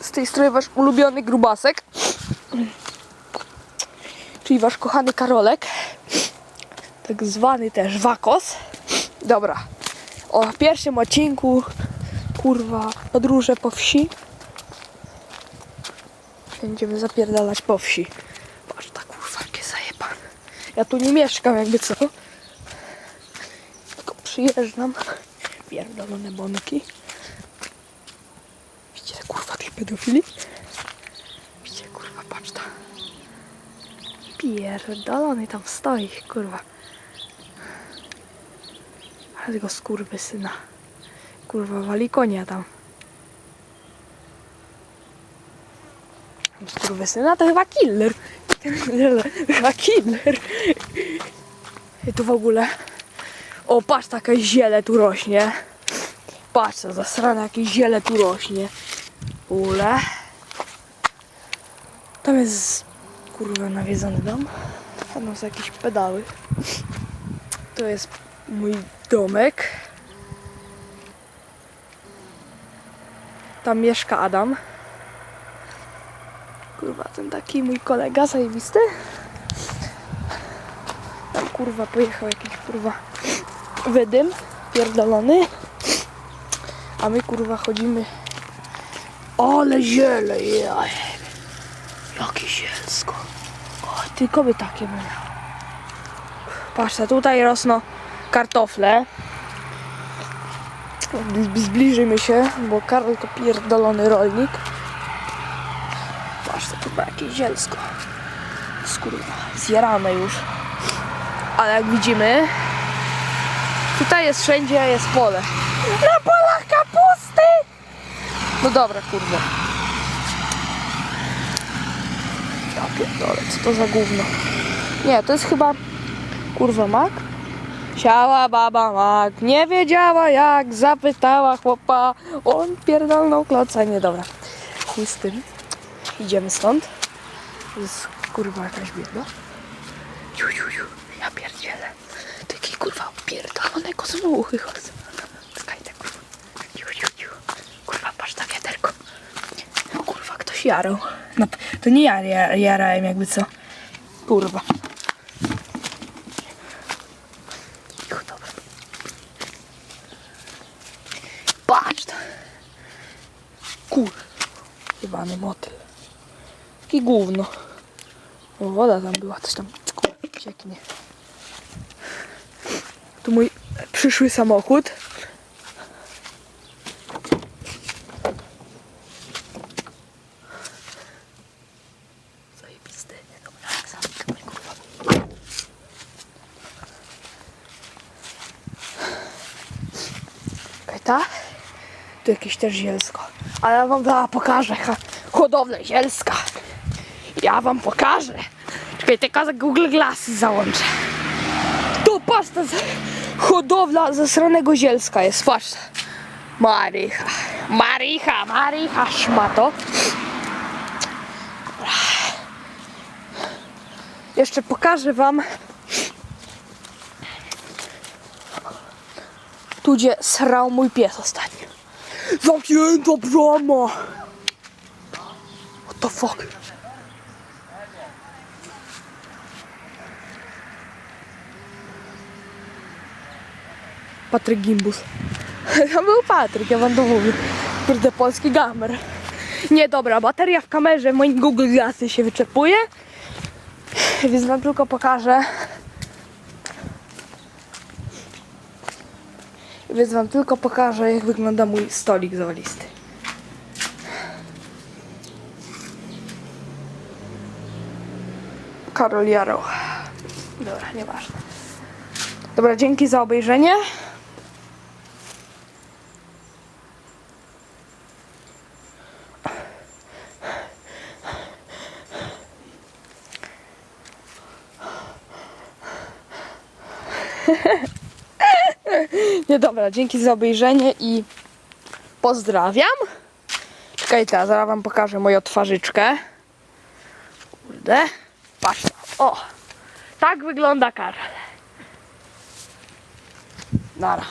Z tej strony wasz ulubiony grubasek. Czyli wasz kochany Karolek. Tak zwany też Wakos. Dobra. O pierwszym odcinku kurwa podróże po wsi. Będziemy zapierdalać po wsi. Patrz ta kurwa jakie zajebane. Ja tu nie mieszkam jakby co. Tylko przyjeżdżam. Pierdolone bonki. Pedofili? Widzicie kurwa patrz ta. Pierdolony tam stoi kurwa. Ale tego skurwysyna. Kurwa wali konia tam. Skurwysyna to chyba killer. Chyba killer. I tu w ogóle... O, patrz, takie ziele tu rośnie. Patrz, zasrane, jakie ziele tu rośnie. Ule. Tam jest, kurwa, nawiedzony dom. Tam są jakieś pedały. To jest mój domek. Tam mieszka Adam. Kurwa, ten taki mój kolega zajebisty. Tam kurwa pojechał jakiś kurwa wydym pierdolony. A my kurwa chodzimy. Ale ziele, jaj. Jakie zielsko. O, tylko by takie były. Patrzcie, tutaj rosną kartofle. Zb- Zbliżymy się, bo Karol to pierdolony rolnik. Patrzcie, tu jakieś zielsko. Skurwa, zjarane już. Ale jak widzimy, tutaj jest wszędzie jest pole. Na! No dobra, kurwa. Ja pierdolę, co to za gówno? Nie, to jest chyba, kurwa, mak? Siała baba mak, nie wiedziała jak, zapytała chłopa, on pierdolnął kloca, nie dobra. Chuj z tym. Idziemy stąd. To jest kurwa jakaś bieda. Ju, ju, ju. Ja pierdzielę. Taki kurwa pierdolonego zmuchy chodzą. Czekaj, tak kurwa. Ju, ju, ju. Kurwa, patrz na wiaderko. No kurwa, ktoś jarał. No, to nie ja ja- jarałem jakby co. Kurwa. Patrz to. Kur. Motyl. Taki gówno. O, woda tam była, coś tam kurwa, cieknie. Tu mój przyszły samochód. Okej, ta? Tu jakieś też zielsko. Ale ja wam da, pokażę hodowlę zielska. Ja wam pokażę. Czekaj, tylko za Google Glassy załączę. Tu to jest hodowla zasranego zielska jest, patrz. Marycha, Marycha, Marycha, szmato. Jeszcze pokażę wam tu gdzie srał mój pies ostatnio. Zamknięta brama! What the fuck? Patryk Gimbus. Tam był Patryk, ja wam to mówię. Kurde, polski gamer. Nie, dobra, bateria w kamerze moim Google Glassy się wyczerpuje. Więc wam tylko pokażę. Więc wam tylko pokażę, jak wygląda mój stolik zawalisty. Karol Jarą. Dobra, nieważne. Dobra, dzięki za obejrzenie. Nie dobra, dzięki za obejrzenie i pozdrawiam. Czekajcie, zaraz wam pokażę moją twarzyczkę. Kurde. Patrz. O. Tak wygląda Karol. Nara.